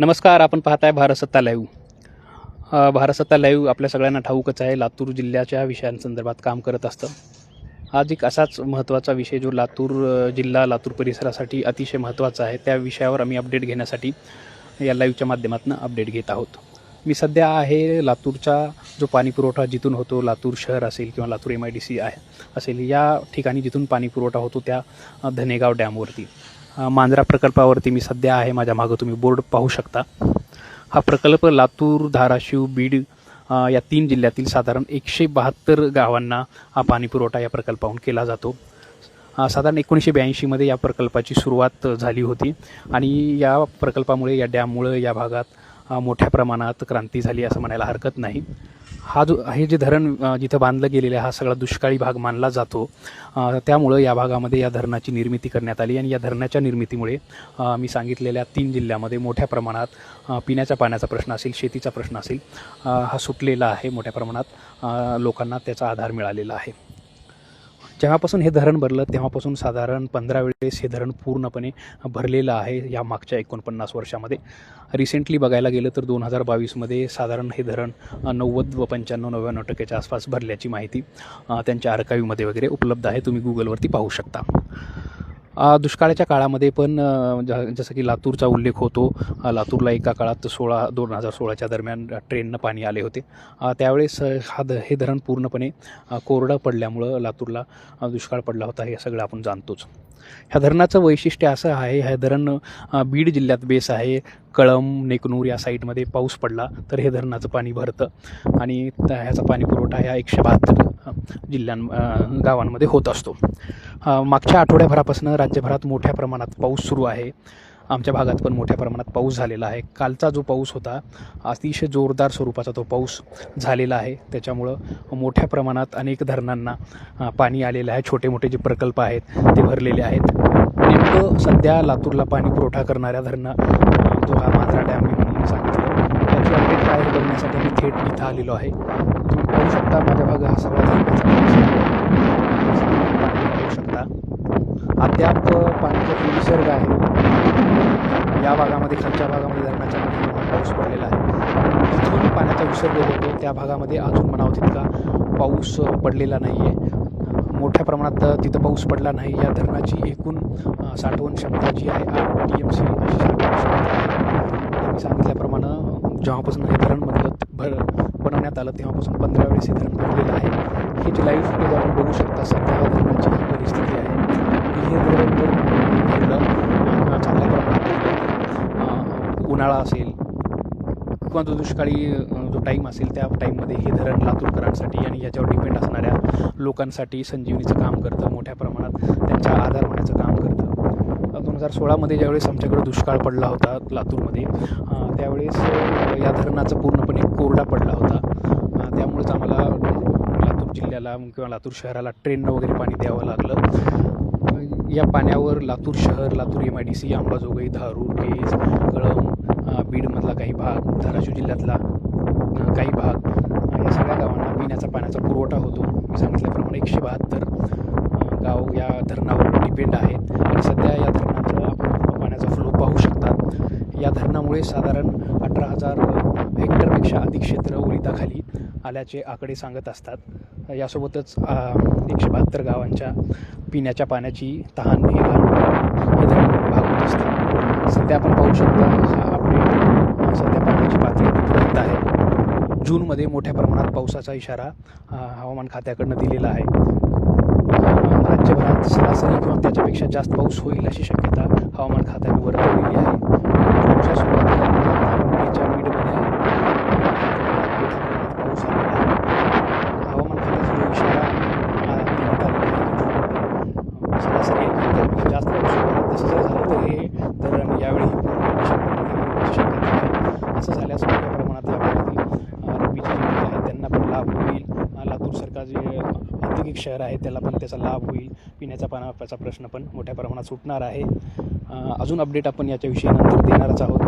नमस्कार आपण पाहताय भारत सत्ता लाईव्ह भारतसत्ता भारत सत्ता लाईव्ह आपल्या सगळ्यांना ठाऊकच आहे. लातूर जिल्ह्याच्या विषयांसंदर्भात काम करत असतं. आज एक असाच महत्त्वाचा विषय जो लातूर जिल्हा लातूर परिसरासाठी अतिशय महत्त्वाचा आहे त्या विषयावर आम्ही अपडेट घेण्यासाठी या लाईव्हच्या माध्यमातून अपडेट घेत आहोत. मी सध्या आहे लातूरचा जो पाणीपुरवठा जिथून होतो लातूर शहर असेल किंवा Latur M I D C आहे असेल या ठिकाणी जिथून पाणीपुरवठा होतो त्या धनेगाव डॅमवरती मांजरा प्रकल्पावरती मी सध्या आहे. माझ्या मागं तुम्ही बोर्ड पाहू शकता. हा प्रकल्प लातूर धाराशिव बीड या तीन जिल्ह्यातील साधारण एकशे बहात्तर गावांना हा पाणी पुरवठा या प्रकल्पाहून केला जातो. साधारण एकोणीसशे ब्याऐंशीमध्ये या प्रकल्पाची सुरुवात झाली होती आणि या प्रकल्पामुळे या डॅममुळं या भागात मोठ्या प्रमाणात क्रांती झाली असं म्हणायला हरकत नाही. हा जो हे जे धरण जिथं बांधलं गेलेलं आहे हा सगळा दुष्काळी भाग मानला जातो. त्यामुळं या भागामध्ये या धरणाची निर्मिती करण्यात आली आणि या धरणाच्या निर्मितीमुळे मी सांगितलेल्या तीन जिल्ह्यामध्ये मोठ्या प्रमाणात पिण्याच्या पाण्याचा प्रश्न असेल शेतीचा प्रश्न असेल हा सुटलेला आहे मोठ्या प्रमाणात लोकांना त्याचा आधार मिळालेला आहे. जेव्हापासून हे धरण भरलं तेव्हापासून साधारण पंधरा वेळेस हे धरण पूर्णपणे भरलेलं आहे या मागच्या एकोणपन्नास वर्षामध्ये. रिसेंटली बघायला गेलं तर दोन हजार बावीसमध्ये साधारण हे धरण नव्वद व पंच्याण्णव नव्याण्णव टक्क्याच्या आसपास भरल्याची माहिती त्यांच्या आर्काईव्हमध्ये वगैरे उपलब्ध आहे. तुम्ही गुगलवरती पाहू शकता. दुष्काळाच्या काळामध्ये पण ज- जसं की लातूरचा उल्लेख होतो. लातूरला एका काळात सोळा दोन हजार सोळाच्या दरम्यान ट्रेननं पाणी आले होते. त्यावेळेस हा द हे धरण पूर्णपणे कोरडं पडल्यामुळं लातूरला दुष्काळ पडला होता हे सगळं आपण जाणतोच. ह्या धरणाचं वैशिष्ट्य असं आहे हे धरण बीड जिल्ह्यात बेस आहे. कळम नेकनूर या साईडमध्ये पाऊस पडला तर हे धरणाचं पाणी भरतं. आणि त्या- ह्याचा पाणी पुरवठा ह्या एकशे बहात्तर जिल्ह्यां गावांमध्ये होत असतो. मागच्या आठवड्याभरापासून राज्यभरात मोठ्या प्रमाणात पाऊस सुरू आहे. आमच्या भागात पण मोठ्या प्रमाणात पाऊस झालेला आहे. कालचा जो पाऊस होता अतिशय जोरदार स्वरूपाचा तो पाऊस झालेला आहे. त्याच्यामुळं मोठ्या प्रमाणात अनेक धरणांना पाणी आलेलं आहे. छोटे मोठे जे प्रकल्प आहेत ते भरलेले आहेत. नेमकं सध्या लातूरला पाणी पुरवठा करणाऱ्या धरणं जो हा मांजरा डॅम मी म्हणून सांगितलं त्याची अपडेट काय करण्यासाठी मी थेट इथं आलेलो आहे. तुम्ही पाहू शकता माझ्या भाग हा सगळा धरणाचा पाणी पाहू शकता. अद्याप पाण्याचा जो आहे या भागामध्ये खालच्या भागामध्ये धरणाच्या मोठ्या पाऊस पडलेला आहे. जिथून पाण्याचा विसर्ग होतो त्या भागामध्ये अजून म्हणावं तितका पाऊस पडलेला नाही आहे मोठ्या प्रमाणात तिथं पाऊस पडला नाही. या धरणाची एकूण साठवण क्षमता जी आहे आठ टी एम सी अशी साठवण क्षमता आहे. मी सांगितल्याप्रमाणे जेव्हापासून हे धरण बनलं भर बनवण्यात आलं तेव्हापासून पंधरा वेळेस हे धरण भरलेलं आहे. हे जे लाईव्ह फुटेज आपण बघू शकता सध्या या धरणाची ही परिस्थिती आहे की हे धरण जर भरलं किंवा चांगल्या प्रमाणात अ, उन्हाळा असेल किंवा जो दुष्काळी जो टाईम असेल त्या टाईममध्ये हे धरण लातूरकरांसाठी आणि याच्यावर डिपेंड असणाऱ्या लोकांसाठी संजीवनीचं काम करतं मोठ्या प्रमाणात त्यांच्या आधार होण्याचं काम करतं. दोन हजार सोळामध्ये ज्यावेळेस आमच्याकडे दुष्काळ पडला होता लातूरमध्ये त्यावेळेस या धरणाचं पूर्णपणे कोरडा पडला होता. त्यामुळेच आम्हाला लातूर जिल्ह्याला किंवा लातूर शहराला ट्रेननं वगैरे पाणी द्यावं लागलं. या पाण्यावर लातूर शहर Latur M I D C Ambajogai Dharur Kej Kalam बीडमधला काही भाग धाराशिव जिल्ह्यातला काही भाग या सगळ्या गावांना पिण्याचा पाण्याचा पुरवठा होतो. मी सांगितल्याप्रमाणे एकशे बहात्तर गाव या धरणावर डिपेंड आहेत आणि सध्या या धरणाचा आपण पाण्याचा फ्लो पाहू शकतात. या धरणामुळे साधारण अठरा हजार हेक्टरपेक्षा अधिक क्षेत्र ओलिताखाली आल्याचे आकडे सांगत असतात. यासोबतच एकशे बहात्तर गावांच्या पिण्याच्या पाण्याची तहान हे हे धरण भागवत असतात सध्या आपण पाहू शकता सध्या पाण्याची पातळी विपरीत आहे. जूनमध्ये मोठ्या प्रमाणात पावसाचा इशारा हवामान खात्याकडनं दिलेला आहे. राज्यभरात सरासरी किंवा त्याच्यापेक्षा जास्त पाऊस होईल अशी शक्यता हवामान खात्याने वर्तवलेली आहे. जूनच्या सुरुवातीला मेच्या मिडमध्ये आहे पाऊस आलेला आहे हवामान खात्याचा जो इशारा अ, देण्यात आलेला आहे की जूनमध्ये सरासरी किंवा त्यापेक्षा जास्त पाऊस होईल तसं जर झालं तर हे धरण यावेळी पूर्णपणे शंभर टक्के भरण्याची शक्यता आहे असं झाल्यास मोठ्या प्रमाणात या भागातील अ, रब्बीची जी पिके आहेत त्यांना पण लाभ होईल लातूर सरकार जे औद्योगिक शहर आहे त्याला पण त्याचा लाभ होईल. पिण्याचा पाण्याचा प्रश्न पण मोठ्या प्रमाणात सुटणार आहे. अजून अपडेट आपण याच्याविषयी नंतर देणारच आहोत.